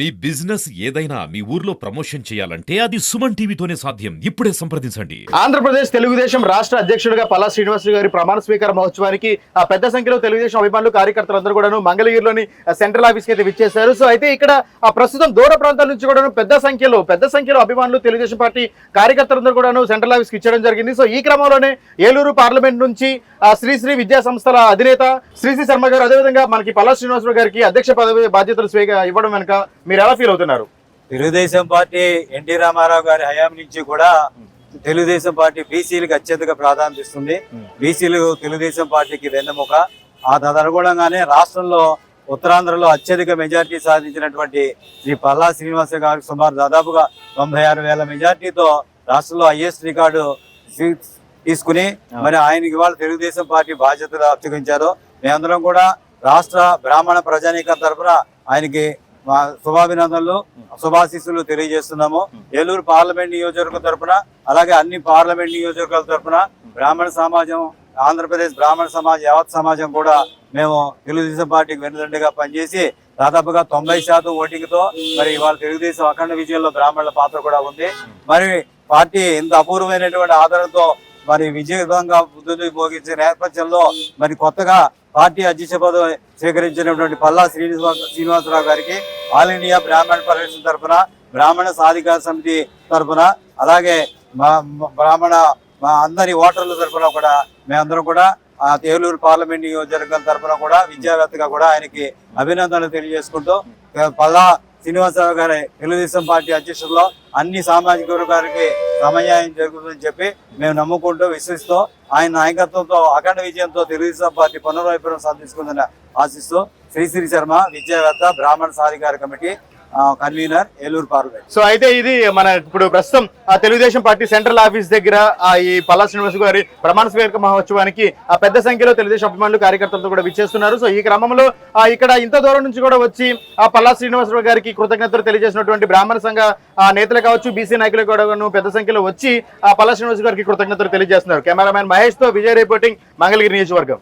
మీ business ఏదైనా మీ ఊర్లో promotion చేయాలంటే అది సుమన్ టీవీతోనే సాధ్యం. ఇప్పుడే సంప్రదించండి. ఆంధ్రప్రదేశ్ తెలుగుదేశం రాష్ట్ర అధ్యక్షుడిగా పల్లా శ్రీనివాసరావు గారి ప్రమాణ స్వీకార మహోత్సవానికి ఆ పెద్ద సంఖ్యలో తెలుగుదేశం అభిమానులు కార్యకర్తలందరూ కూడాను మంగళగిరిలోని సెంట్రల్ సెంట్రల్ ఆఫీస్కి అయితే విచ్చేశారు. సో అయితే ఇక్కడ ఆ ప్రస్తుతం దూర ప్రాంతాల నుంచి కూడాను పెద్ద సంఖ్యలో పెద్ద సంఖ్యలో అభిమానులు తెలుగుదేశం పార్టీ కార్యకర్తలందరూ కూడాను సెంట్రల్ ఆఫీస్కి ఇచ్చడం జరిగింది. సో ఈ క్రమంలోనే ఏలూరు పార్లమెంట్ నుంచి శ్రీశ్రీ విద్యా సంస్థల అధినేత శ్రీశ్రీ శర్మ గారు అదేవిధంగా మనకి పల్లా శ్రీనివాసరావు గారికి అధ్యక్ష పదవి బాధ్యతలు స్వీక ఇవ్వడం వెనుక మీరు ఎలా ఫీల్ అవుతున్నారు? తెలుగుదేశం పార్టీ ఎన్టీ రామారావు గారి హయాం నుంచి కూడా తెలుగుదేశం పార్టీ బీసీలకు అత్యధిక ప్రాధాన్యత ఇస్తుంది. బీసీలు తెలుగుదేశం పార్టీకి వెన్నెముక. ఆ తదనుగుణంగానే రాష్ట్రంలో ఉత్తరాంధ్రలో అత్యధిక మెజార్టీ సాధించినటువంటి శ్రీ పల్లా శ్రీనివాస గారికి సుమారు దాదాపుగా తొంభై ఆరు వేల మెజార్టీతో రాష్ట్రంలో హైయెస్ట్ రికార్డు తీసుకుని మరి ఆయనకి ఇవాళ తెలుగుదేశం పార్టీ బాధ్యతలు అప్పగించారు. మేమందరం కూడా రాష్ట్ర బ్రాహ్మణ ప్రజానీకం తరఫున ఆయనకి మా శుభాభినందనలు శుభాశీస్సులు తెలియజేస్తున్నాము. ఏలూరు పార్లమెంట్ నియోజకవర్గం తరపున అలాగే అన్ని పార్లమెంట్ నియోజకవర్గాల తరపున బ్రాహ్మణ సమాజం ఆంధ్రప్రదేశ్ బ్రాహ్మణ సమాజం యావత్ సమాజం కూడా మేము తెలుగుదేశం పార్టీకి వెనుదండగా పనిచేసి దాదాపుగా తొంభై శాతం ఓటింగ్తో మరి ఇవాళ తెలుగుదేశం అఖండ విజయంలో బ్రాహ్మణుల పాత్ర కూడా ఉంది. మరి పార్టీ ఇంత అపూర్వమైనటువంటి ఆదరణతో మరి విజయవంతంగా బుద్ధుని భోగించే నేపథ్యంలో మరి కొత్తగా పార్టీ అధ్యక్ష పదవి స్వీకరించినటువంటి పల్లా శ్రీనివాస శ్రీనివాసరావు గారికి ఆల్ ఇండియా బ్రాహ్మణ ఫెడరేషన్ తరఫున బ్రాహ్మణ సాధికార సమితి తరఫున అలాగే మా బ్రాహ్మణ మా అందరి ఓటర్ల తరఫున కూడా మేమందరం కూడా ఆ తేలూరు పార్లమెంట్ నియోజకవర్గం తరఫున కూడా విద్యావేత్తగా కూడా ఆయనకి అభినందనలు తెలియజేసుకుంటూ పల్లా శ్రీనివాసరావు గారి తెలుగుదేశం పార్టీ అధ్యక్షుల్లో అన్ని సామాజిక వర్గాలకి సమన్యాయం జరుగుతుందని చెప్పి మేము నమ్ముకుంటూ విశ్వసిస్తూ ఆయన నాయకత్వంతో అఖండ విజయంతో తెలుగుదేశం పార్టీ పునర్వైపురం సాధించుకుందని ఆశిస్తూ శ్రీశ్రీ శర్మ విద్యావేత్త బ్రాహ్మణ సాధికార committee convener Eluru parliament. So అయితే ఇది మన ఇప్పుడు ప్రస్తుతం ఆ తెలుగుదేశం పార్టీ సెంట్రల్ ఆఫీస్ దగ్గర ఆ ఈ పల్లా శ్రీనివాస్ గారి ప్రమాణ స్వీకార మహోత్సవానికి ఆ పెద్ద సంఖ్యలో తెలుగుదేశం అభిమానులు కార్యకర్తలతో కూడా విచ్చేస్తున్నారు. సో ఈ క్రమంలో ఆ ఇక్కడ ఇంత దూరం నుంచి కూడా వచ్చి ఆ పల్లా శ్రీనివాసరావు గారికి కృతజ్ఞతలు తెలియజేసినటువంటి బ్రాహ్మణ సంఘ నేతలు కావచ్చు బీసీ నాయకులు కూడా పెద్ద సంఖ్యలో వచ్చి ఆ పల్లా శ్రీనివాస్ గారికి కృతజ్ఞతలు తెలియజేస్తున్నారు. కెమెరామ్యాన్ మహేష్తో విజయ్ రిపోర్టింగ్ మంగళగిరి నియోజకవర్గం.